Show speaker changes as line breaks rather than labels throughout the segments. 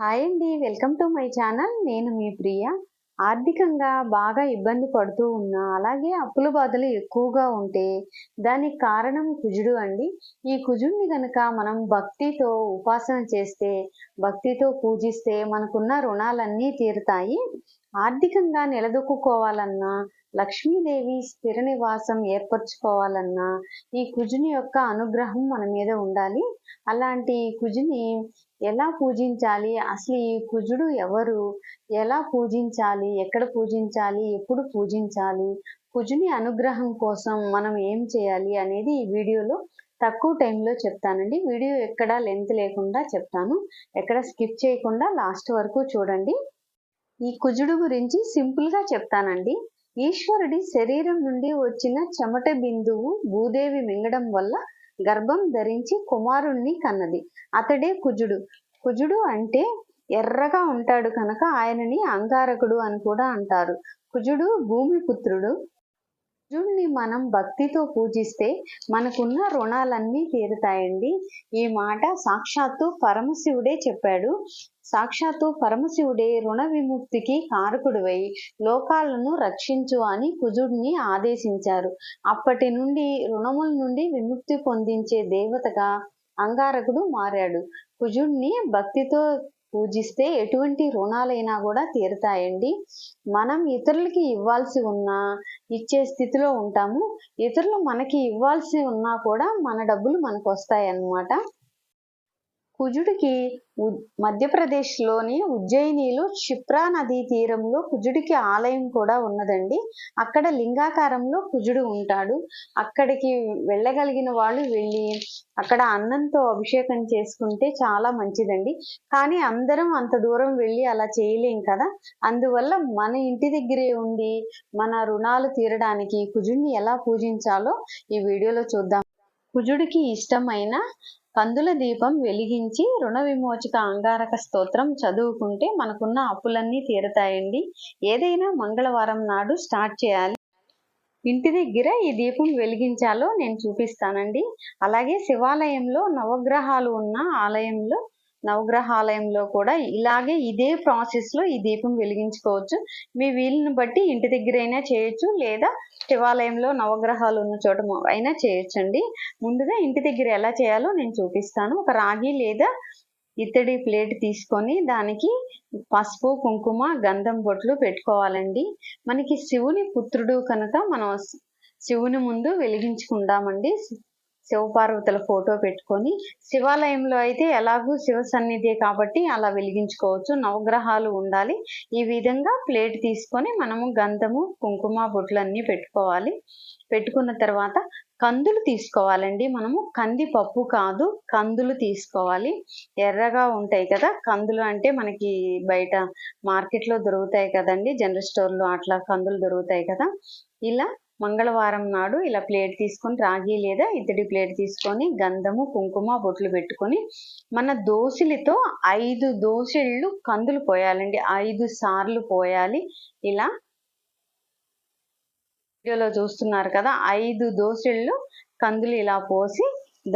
Hi అండి welcome to my channel. నేను మీ ప్రియ. ఆర్థికంగా బాగా ఇబ్బంది పడుతూ ఉన్నా అలాగే అప్పుల బాధలు ఎక్కువగా ఉంటే దానికి కారణం కుజుడు అండి. ఈ కుజుడిని కనుక మనం భక్తితో ఉపాసన చేస్తే భక్తితో పూజిస్తే మనకున్న రుణాలన్నీ తీరుతాయి. ఆర్థికంగా నిలదొక్కుకోవాలన్నా లక్ష్మీదేవి స్థిర నివాసం ఏర్పరచుకోవాలన్నా ఈ కుజుని యొక్క అనుగ్రహం మన మీద ఉండాలి. అలాంటి కుజుని ఎలా పూజించాలి? అసలు ఈ కుజుడు ఎవరు? ఎలా పూజించాలి? ఎక్కడ పూజించాలి? ఎప్పుడు పూజించాలి? కుజుని అనుగ్రహం కోసం మనం ఏం చేయాలి అనేది ఈ వీడియోలో తక్కువ టైంలో చెప్తానండి. వీడియో ఎక్కడ లెంత్ లేకుండా చెప్తాను. ఎక్కడ స్కిప్ చేయకుండా లాస్ట్ వరకు చూడండి. ఈ కుజుడు గురించి సింపుల్గా చెప్తానండి. ఈశ్వరుడి శరీరం నుండి వచ్చిన చెమట బిందువు భూదేవి మింగడం వల్ల గర్భం ధరించి కుమారుణ్ణి కన్నది. అతడే కుజుడు. కుజుడు అంటే ఎర్రగా ఉంటాడు కనుక ఆయనని అంగారకుడు అని కూడా అంటారు. కుజుడు భూమి పుత్రుడు. కుజుడిని మనం భక్తితో పూజిస్తే మనకున్న రుణాలన్నీ తీరుతాయండి. ఈ మాట సాక్షాత్తు పరమశివుడే చెప్పాడు. సాక్షాత్తు పరమశివుడే రుణ విముక్తికి కారకుడివై లోకాలను రక్షించు అని కుజుడిని ఆదేశించారు. అప్పటి నుండి రుణముల నుండి విముక్తి పొందించే దేవతగా అంగారకుడు మారాడు. కుజుడిని భక్తితో పూజిస్తే ఎటువంటి రుణాలైనా కూడా తీరుతాయండి. మనం ఇతరులకి ఇవ్వాల్సి ఉన్నా ఇచ్చే స్థితిలో ఉంటాము. ఇతరులు మనకి ఇవ్వాల్సి ఉన్నా కూడా మన డబ్బులు మనకు వస్తాయి అన్నమాట కుజుడికి మధ్యప్రదేశ్లోని ఉజ్జయినిలో క్షిప్రా నదీ తీరంలో కుజుడికి ఆలయం కూడా ఉన్నదండి. అక్కడ లింగాకారంలో కుజుడు ఉంటాడు. అక్కడికి వెళ్ళగలిగిన వాళ్ళు వెళ్ళి అక్కడ అన్నంతో అభిషేకం చేసుకుంటే చాలా మంచిదండి. కానీ అందరం అంత దూరం వెళ్ళి అలా చేయలేం కదా. అందువల్ల మన ఇంటి దగ్గరే ఉండి మన రుణాలు తీరడానికి కుజుడిని ఎలా పూజించాలో ఈ వీడియోలో చూద్దాం. కుజుడికి ఇష్టమైన కందుల దీపం వెలిగించి రుణ విమోచక అంగారక స్తోత్రం చదువుకుంటే మనకున్న అప్పులన్నీ తీరతాయండి. ఏదైనా మంగళవారం నాడు స్టార్ట్ చేయాలి. ఇంటి దగ్గర ఈ దీపం వెలిగించాలో నేను చూపిస్తానండి. అలాగే శివాలయంలో నవగ్రహాలు ఉన్న ఆలయంలో నవగ్రహాలయంలో కూడా ఇలాగే ఇదే ప్రాసెస్లో ఈ దీపం వెలిగించుకోవచ్చు. మీ వీలుని బట్టి ఇంటి దగ్గరైనా చేయొచ్చు లేదా శివాలయంలో నవగ్రహాలు ఉన్న చోట అయినా చేయొచ్చండి. ముందుగా ఇంటి దగ్గర ఎలా చేయాలో నేను చూపిస్తాను. ఒక రాగి లేదా ఇత్తడి ప్లేట్ తీసుకొని దానికి పసుపు కుంకుమ గంధం బొట్లు పెట్టుకోవాలండి. మనకి శివుని పుత్రుడు కనుక మనం శివుని ముందు వెలిగించుకుందామండి శివపార్వతుల ఫోటో పెట్టుకొని శివాలయంలో అయితే ఎలాగూ శివ సన్నిధి కాబట్టి అలా వెలిగించుకోవచ్చు. నవగ్రహాలు ఉండాలి. ఈ విధంగా ప్లేట్ తీసుకొని మనము గంధము కుంకుమ బొట్లన్నీ పెట్టుకోవాలి. పెట్టుకున్న తర్వాత కందులు తీసుకోవాలండి. మనము కంది పప్పు కాదు కందులు తీసుకోవాలి. ఎర్రగా ఉంటాయి కదా కందులు అంటే మనకి బయట మార్కెట్లో దొరుకుతాయి కదండి. జనరల్ స్టోర్లో అట్లా కందులు దొరుకుతాయి కదా. ఇలా మంగళవారం నాడు ఇలా ప్లేట్ తీసుకొని రాగి లేదా ఇతడి ప్లేట్ తీసుకొని గంధము కుంకుమ బొట్లు పెట్టుకొని మన దోశలతో ఐదు దోశళ్ళు కందులు పోయాలండి. ఐదు సార్లు పోయాలి. ఇలా వీడియోలో చూస్తున్నారు కదా ఐదు దోశళ్ళు కందులు ఇలా పోసి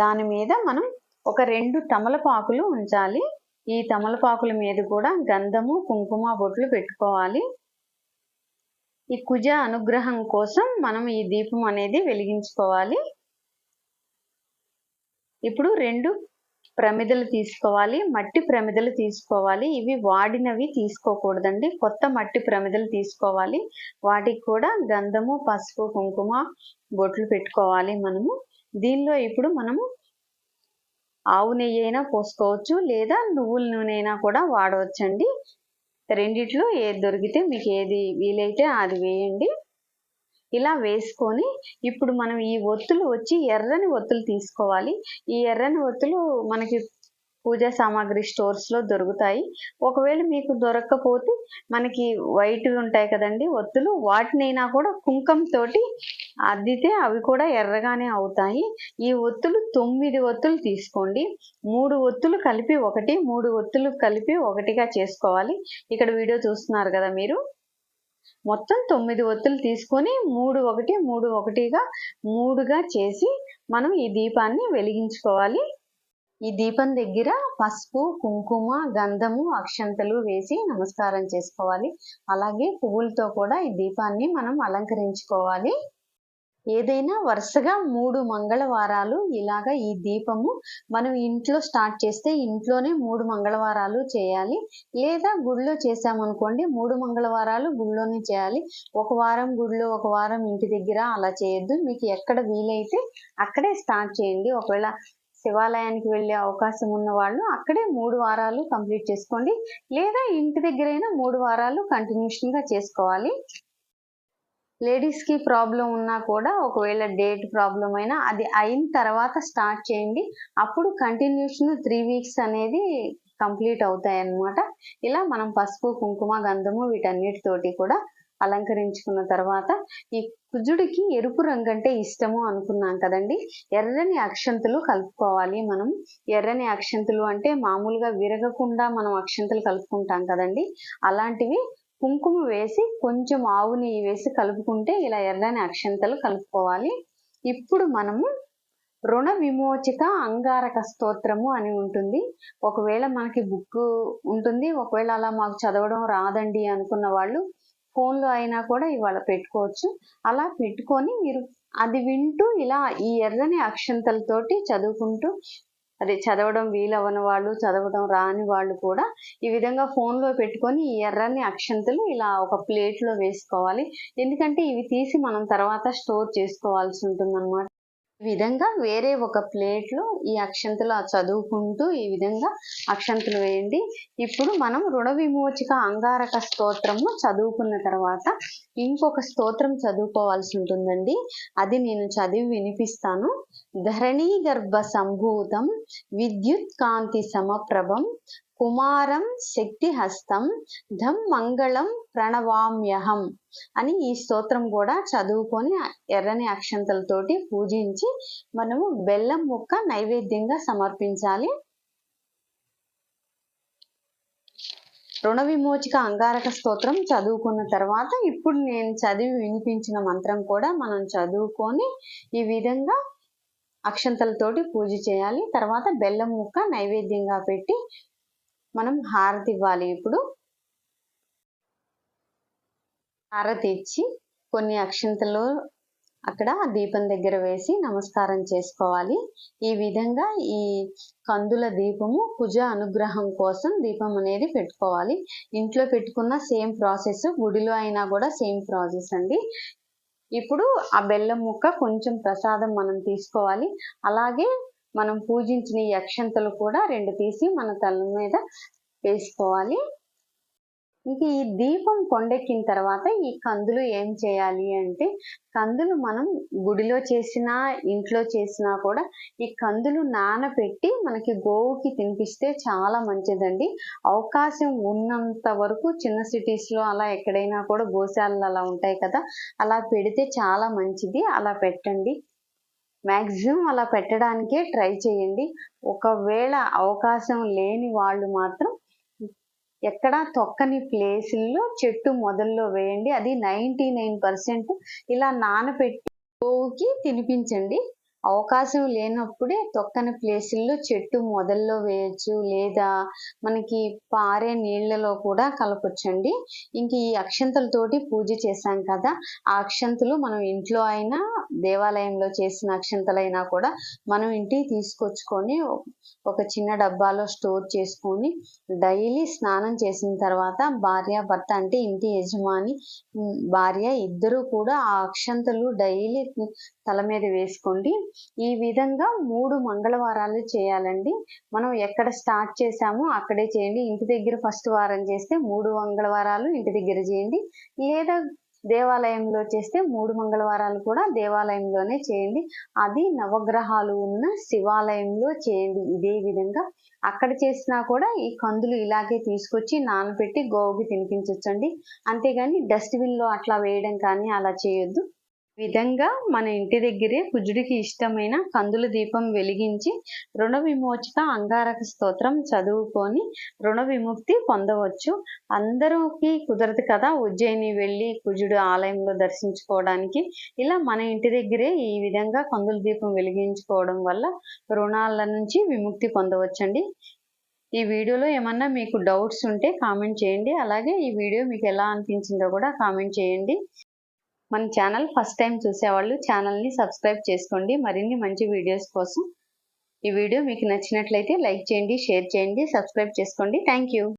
దాని మీద మనం ఒక రెండు తమలపాకులు ఉంచాలి. ఈ తమలపాకుల మీద కూడా గంధము కుంకుమ బొట్లు పెట్టుకోవాలి. ఈ కుజ అనుగ్రహం కోసం మనం ఈ దీపం అనేది వెలిగించుకోవాలి. ఇప్పుడు రెండు ప్రమిదలు తీసుకోవాలి. మట్టి ప్రమిదలు తీసుకోవాలి. ఇవి వాడినవి తీసుకోకూడదండి. కొత్త మట్టి ప్రమిదలు తీసుకోవాలి. వాటికి కూడా గంధము పసుపు కుంకుమ బొట్లు పెట్టుకోవాలి మనము. దీనిలో ఇప్పుడు మనము ఆవు నెయ్యి అయినా పోసుకోవచ్చు లేదా నువ్వుల నూనె అయినా కూడా వాడవచ్చండి. రెండిట్లో ఏది దొరికితే మీకు ఏది వీలైతే అది వేయండి. ఇలా వేసుకొని ఇప్పుడు మనం ఈ ఒత్తులు వచ్చి ఎర్రని ఒత్తులు తీసుకోవాలి. ఈ ఎర్రని ఒత్తులు మనకి పూజా సామాగ్రి స్టోర్స్లో దొరుకుతాయి. ఒకవేళ మీకు దొరకకపోతే మనకి వైట్ ఉంటాయి కదండి ఒత్తులు. వాటినైనా కూడా కుంకంతోటి అద్దితే అవి కూడా ఎర్రగానే అవుతాయి. ఈ ఒత్తులు తొమ్మిది ఒత్తులు తీసుకోండి. మూడు ఒత్తులు కలిపి ఒకటి మూడు ఒత్తులు కలిపి ఒకటిగా చేసుకోవాలి. ఇక్కడ వీడియో చూస్తున్నారు కదా మీరు. మొత్తం తొమ్మిది ఒత్తులు తీసుకొని మూడు ఒకటి మూడు ఒకటిగా మూడుగా చేసి మనం ఈ దీపాన్ని వెలిగించుకోవాలి. ఈ దీపం దగ్గర పసుపు కుంకుమ గంధము అక్షంతలు వేసి నమస్కారం చేసుకోవాలి. అలాగే పువ్వులతో కూడా ఈ దీపాన్ని మనం అలంకరించుకోవాలి. ఏదైనా వరుసగా మూడు మంగళవారాలు ఇలాగా ఈ దీపము మనం ఇంట్లో స్టార్ట్ చేస్తే ఇంట్లోనే మూడు మంగళవారాలు చేయాలి. లేదా గుడిలో చేసామనుకోండి మూడు మంగళవారాలు గుడిలోనే చేయాలి. ఒక వారం గుడిలో ఒక వారం ఇంటి దగ్గర అలా చేయొద్దు. మీకు ఎక్కడ వీలైతే అక్కడే స్టార్ట్ చేయండి. ఒకవేళ శివాలయానికి వెళ్ళే అవకాశం ఉన్న వాళ్ళు అక్కడే మూడు వారాలు కంప్లీట్ చేసుకోండి. లేదా ఇంటి దగ్గరైనా మూడు వారాలు కంటిన్యూషన్గా చేసుకోవాలి. లేడీస్కి ప్రాబ్లం ఉన్నా కూడా ఒకవేళ డేట్ ప్రాబ్లం అయినా అది అయిన తర్వాత స్టార్ట్ చేయండి. అప్పుడు కంటిన్యూషన్ త్రీ వీక్స్ అనేది కంప్లీట్ అవుతాయి అన్నమాట ఇలా మనం పసుపు కుంకుమ గంధము వీటన్నిటితోటి కూడా అలంకరించుకున్న తర్వాత ఈ కుజుడికి ఎరుపు రంగు అంటే ఇష్టము అనుకున్నాం కదండి. ఎర్రని అక్షంతులు కలుపుకోవాలి మనం. ఎర్రని అక్షంతులు అంటే మామూలుగా విరగకుండా మనం అక్షంతులు కలుపుకుంటాం కదండి. అలాంటివి కుంకుమ వేసి కొంచెం ఆవు నెయ్యి వేసి కలుపుకుంటే ఇలా ఎర్రని అక్షంతలు కలుపుకోవాలి. ఇప్పుడు మనము రుణ విమోచిత అంగారక స్తోత్రము అని ఉంటుంది. ఒకవేళ మనకి బుక్ ఉంటుంది ఒకవేళ అలా మాకు చదవడం రాదండి అనుకున్న వాళ్ళు ఫోన్లో అయినా కూడా ఇవాళ పెట్టుకోవచ్చు. అలా పెట్టుకొని మీరు అది వింటూ ఇలా ఈ ఎర్రని అక్షంతలతోటి చదువుకుంటూ అదే చదవడం వీలవని వాళ్ళు చదవడం రాని వాళ్ళు కూడా ఈ విధంగా ఫోన్లో పెట్టుకొని ఈ ఎర్రని అక్షంతలు ఇలా ఒక ప్లేట్లో వేసుకోవాలి. ఎందుకంటే ఇవి తీసి మనం తర్వాత స్టోర్ చేసుకోవాల్సి ఉంటుంది విధంగా వేరే ఒక ప్లేట్లో ఈ అక్షంతలు చదువుకుంటూ ఈ విధంగా అక్షంతలు వేయండి. ఇప్పుడు మనం రుణ విమోచక అంగారక స్తోత్రము చదువుకున్న తర్వాత ఇంకొక స్తోత్రం చదువుకోవాల్సి ఉంటుందండి. అది నేను చదివి వినిపిస్తాను. ధరణీ గర్భ సంభూతం విద్యుత్ కాంతి సమప్రభం కుమారం శక్తిహస్తం ధం మంగళం ప్రణవామ్యహం అని ఈ స్తోత్రం కూడా చదువుకొని ఎర్రని అక్షంతలతోటి పూజించి మనము బెల్లం ముక్క నైవేద్యంగా సమర్పించాలి. రుణ విమోచక అంగారక స్తోత్రం చదువుకున్న తర్వాత ఇప్పుడు నేను చదివి వినిపించిన మంత్రం కూడా మనం చదువుకొని ఈ విధంగా అక్షంతలతోటి పూజ చేయాలి. తర్వాత బెల్లం ముక్క నైవేద్యంగా పెట్టి మనం హారతి ఇవ్వాలి. ఇప్పుడు హారతి ఇచ్చి కొన్ని అక్షంతలు అక్కడ దీపం దగ్గర వేసి నమస్కారం చేసుకోవాలి. ఈ విధంగా ఈ కందుల దీపము కుజ అనుగ్రహం కోసం దీపం అనేది పెట్టుకోవాలి. ఇంట్లో పెట్టుకున్న సేమ్ ప్రాసెస్ గుడిలో అయినా కూడా సేమ్ ప్రాసెస్ అండి. ఇప్పుడు ఆ బెల్లం ముక్క కొంచెం ప్రసాదం మనం తీసుకోవాలి. అలాగే మనం పూజించిన ఈ అక్షంతలు కూడా రెండు తీసి మన తల మీద వేసుకోవాలి. ఇంక ఈ దీపం కొండెక్కిన తర్వాత ఈ కందులు ఏం చేయాలి అంటే కందులు మనం గుడిలో చేసినా ఇంట్లో చేసినా కూడా ఈ కందులు నానబెట్టి మనకి గోవుకి తినిపిస్తే చాలా మంచిదండి. అవకాశం ఉన్నంత వరకు చిన్న సిటీస్లో అలా ఎక్కడైనా కూడా గోశాలలు అలా ఉంటాయి కదా అలా పెడితే చాలా మంచిది. అలా పెట్టండి. మ్యాక్సిమం అలా పెట్టడానికే ట్రై చేయండి. ఒకవేళ అవకాశం లేని వాళ్ళు మాత్రం ఎక్కడ తొక్కని ప్లేసుల్లో చెట్టు మొదల్లో వేయండి. అది నైంటీ నైన్ పర్సెంట్ ఇలా నానపెట్టి గోవుకి తినిపించండి. అవకాశం లేనప్పుడే తొక్కని ప్లేసుల్లో చెట్టు మొదల్లో వేయచ్చు లేదా మనకి పారే నీళ్ళలో కూడా కలపొచ్చండి. ఇంక ఈ అక్షంతలతోటి పూజ చేశాం కదా ఆ అక్షంతలు మనం ఇంట్లో అయినా దేవాలయంలో చేసిన అక్షంతలైనా కూడా మనం ఇంటికి తీసుకొచ్చుకొని ఒక చిన్న డబ్బాలో స్టోర్ చేసుకొని డైలీ స్నానం చేసిన తర్వాత భార్య భర్త అంటే ఇంటి యజమాని భార్య ఇద్దరు కూడా ఆ అక్షంతలు డైలీ తల మీద వేసుకోండి. ఈ విధంగా మూడు మంగళవారాలు చేయాలండి. మనం ఎక్కడ స్టార్ట్ చేసామో అక్కడే చేయండి. ఇంటి దగ్గర ఫస్ట్ వారం చేస్తే మూడు మంగళవారాలు ఇంటి దగ్గర చేయండి. లేదా దేవాలయంలో చేస్తే మూడు మంగళవారాలు కూడా దేవాలయంలోనే చేయండి. అది నవగ్రహాలు ఉన్న శివాలయంలో చేయండి. ఇదే విధంగా అక్కడ చేసినా కూడా ఈ కందులు ఇలాగే తీసుకొచ్చి నానబెట్టి గోవుకి తినిపించవచ్చండి అంతేగాని డస్ట్బిన్లో అట్లా వేయడం కానీ అలా చేయొద్దు. విధంగా మన ఇంటి దగ్గరే కుజుడికి ఇష్టమైన కందుల దీపం వెలిగించి రుణ విమోచక అంగారక స్తోత్రం చదువుకొని రుణ విముక్తి పొందవచ్చు. అందరికి కుదరదు కదా ఉజ్జయిని వెళ్ళి కుజుడు ఆలయంలో దర్శించుకోవడానికి. ఇలా మన ఇంటి దగ్గరే ఈ విధంగా కందుల దీపం వెలిగించుకోవడం వల్ల రుణాల నుంచి విముక్తి పొందవచ్చండి. ఈ వీడియోలో ఏమన్నా మీకు డౌట్స్ ఉంటే కామెంట్ చేయండి. అలాగే ఈ వీడియో మీకు ఎలా అనిపించిందో కూడా కామెంట్ చేయండి. మన ఛానల్ ఫస్ట్ టైం చూసేవాళ్ళు ఛానల్ని సబ్స్క్రైబ్ చేసుకోండి. మరిన్ని మంచి వీడియోస్ కోసం ఈ వీడియో మీకు నచ్చినట్లయితే లైక్ చేయండి షేర్ చేయండి సబ్స్క్రైబ్ చేసుకోండి. Thank you